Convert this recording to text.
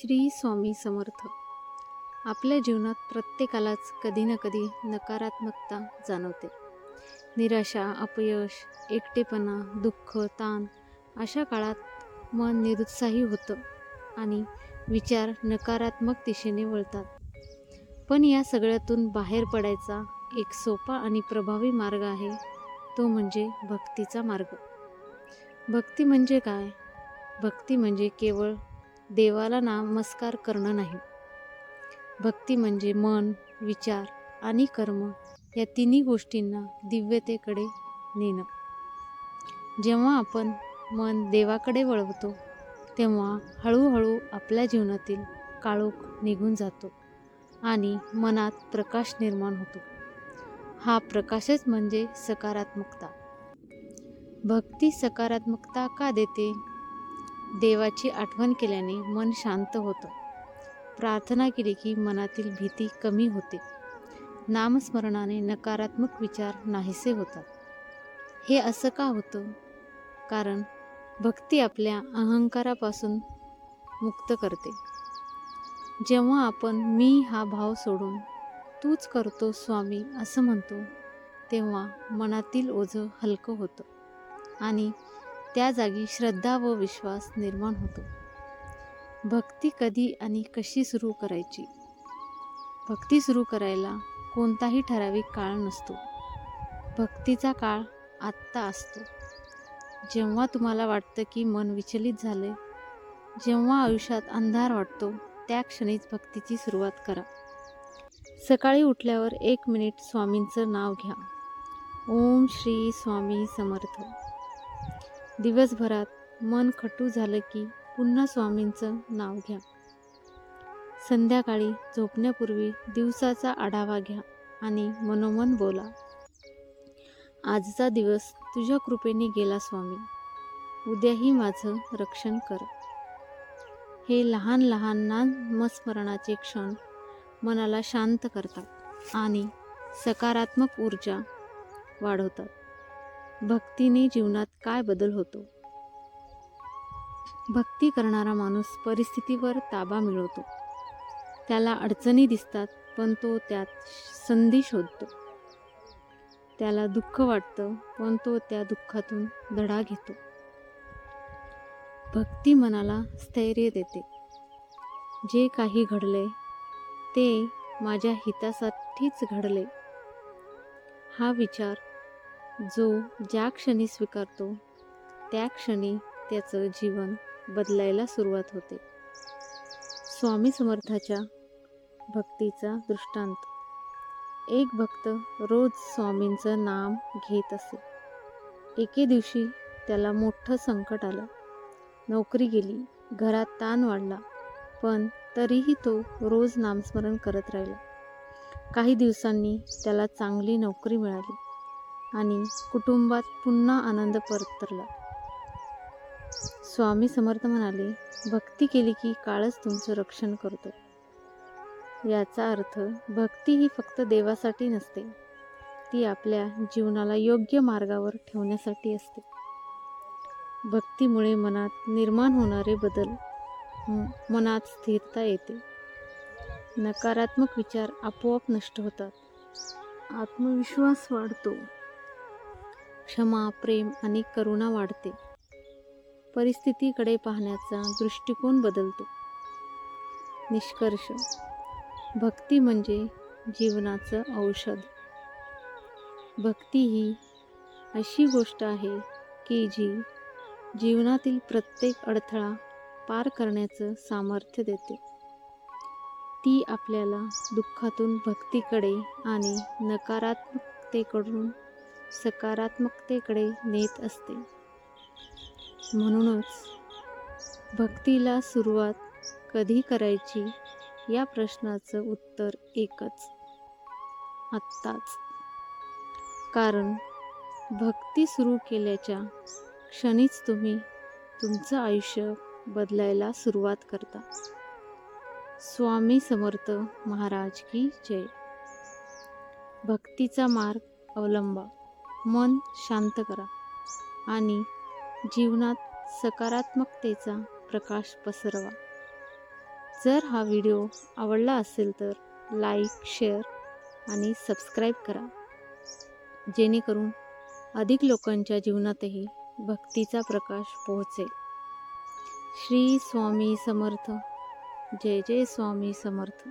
श्री स्वामी समर्थ. आपल्या जीवनात प्रत्येकालाच कधी ना कधी नकारात्मकता जाणवते. निराशा अपयश एकटेपणा दुःख ताण अशा काळात मन निरुत्साही होतं आणि विचार नकारात्मक दिशेने वळतात. पण या सगळ्यातून बाहेर पडायचा एक सोपा आणि प्रभावी मार्ग आहे तो म्हणजे भक्तीचा मार्ग. भक्ती म्हणजे काय? भक्ती म्हणजे केवळ देवाला नमस्कार करणं नाही. भक्ती म्हणजे मन विचार आणि कर्म या तिन्ही गोष्टींना दिव्यतेकडे नेणं. जेव्हा आपण मन देवाकडे वळवतो तेव्हा हळूहळू आपल्या जीवनातील काळोख निघून जातो आणि मनात प्रकाश निर्माण होतो. हा प्रकाशच म्हणजे सकारात्मकता. भक्ती सकारात्मकता का देते? देवाची आठवण केल्याने मन शांत होतं. प्रार्थना केली की मनातील भीती कमी होते. नामस्मरणाने नकारात्मक विचार नाहीसे होतात. हे असं का होतं? कारण भक्ती आपल्या अहंकारापासून मुक्त करते. जेव्हा आपण मी हा भाव सोडून तूच करतो स्वामी असं म्हणतो तेव्हा मनातील ओझं हलकं होतं आणि त्या जागी श्रद्धा व विश्वास निर्माण होतो. भक्ती कधी आणि कशी सुरू करायची? भक्ती सुरू करायला कोणताही ठराविक काळ नसतो. भक्तीचा काळ आत्ता असतो. जेव्हा तुम्हाला वाटतं की मन विचलित झाले जेव्हा आयुष्यात अंधार वाटतो त्या क्षणीच भक्तीची सुरुवात करा. सकाळी उठल्यावर एक मिनिट स्वामींचं नाव घ्या. ओम श्री स्वामी समर्थ. दिवसभरात मन खटू झालं की पुन्हा स्वामींचं नाव घ्या. संध्याकाळी झोपण्यापूर्वी दिवसाचा आढावा घ्या आणि मनोमन बोला. आजचा दिवस तुझ्या कृपेने गेला स्वामी. उद्याही माझं रक्षण कर. हे लहान लहान नामस्मरणाचे क्षण मनाला शांत करतात आणि सकारात्मक ऊर्जा वाढवतात. भक्तीने जीवनात काय बदल होतो? भक्ती करणारा माणूस परिस्थितीवर ताबा मिळवतो. त्याला अडचणी दिसतात पण तो त्यात संधी शोधतो. त्याला दुःख वाटतं पण तो त्या दुःखातून धडा घेतो. भक्ती मनाला स्थैर्य देते. जे काही घडले ते माझ्या हितासाठीच घडले हा विचार जो ज्या क्षणी स्वीकारतो त्या क्षणी त्याचं जीवन बदलायला सुरुवात होते. स्वामी समर्थाच्या भक्तीचा दृष्टांत. एक भक्त रोज स्वामींचं नाम घेत असे. एके दिवशी त्याला मोठं संकट आलं. नोकरी गेली घरात ताण वाढला पण तरीही तो रोज नामस्मरण करत राहिला. काही दिवसांनी त्याला चांगली नोकरी मिळाली. आणि कुटुंबात पुन्हा आनंद परतरला स्वामी समर्थ म्हणाले भक्ती केली की काळच तुमचं रक्षण करतो. याचा अर्थ भक्ती ही फक्त देवासाठी नसते ती आपल्या जीवनाला योग्य मार्गावर ठेवण्यासाठी असते. भक्तीमुळे मनात निर्माण होणारे बदल मनात स्थिरता येते. नकारात्मक विचार आपोआप नष्ट होतात. आत्मविश्वास वाढतो. क्षमा प्रेम आणि करुणा वाढते. परिस्थितीकडे पाहण्याचा दृष्टिकोन बदलतो. निष्कर्ष. भक्ती म्हणजे जीवनाचं औषध. भक्ती ही अशी गोष्ट आहे की जी जीवनातील प्रत्येक अडथळा पार करण्याचं सामर्थ्य देते. ती आपल्याला दुःखातून भक्तीकडे आणि नकारात्मकतेकडून सकारात्मकतेकडे नेत असते. म्हणूनच भक्तीला सुरुवात कधी करायची या प्रश्नाचं उत्तर एकच आत्ताच. कारण भक्ती सुरू केल्याच्या क्षणीच तुम्ही तुमचं आयुष्य बदलायला सुरुवात करता. स्वामी समर्थ महाराज की जय. भक्तीचा मार्ग अवलंबा. मन शांत करा आणि जीवनात सकारात्मकतेचा प्रकाश पसरवा. जर हा व्हिडिओ आवडला असेल तर लाईक शेअर आणि सबस्क्राईब करा. जेणेकरून अधिक लोकांच्या जीवनातही भक्तीचा प्रकाश पोहोचेल. श्री स्वामी समर्थ. जय जय स्वामी समर्थ.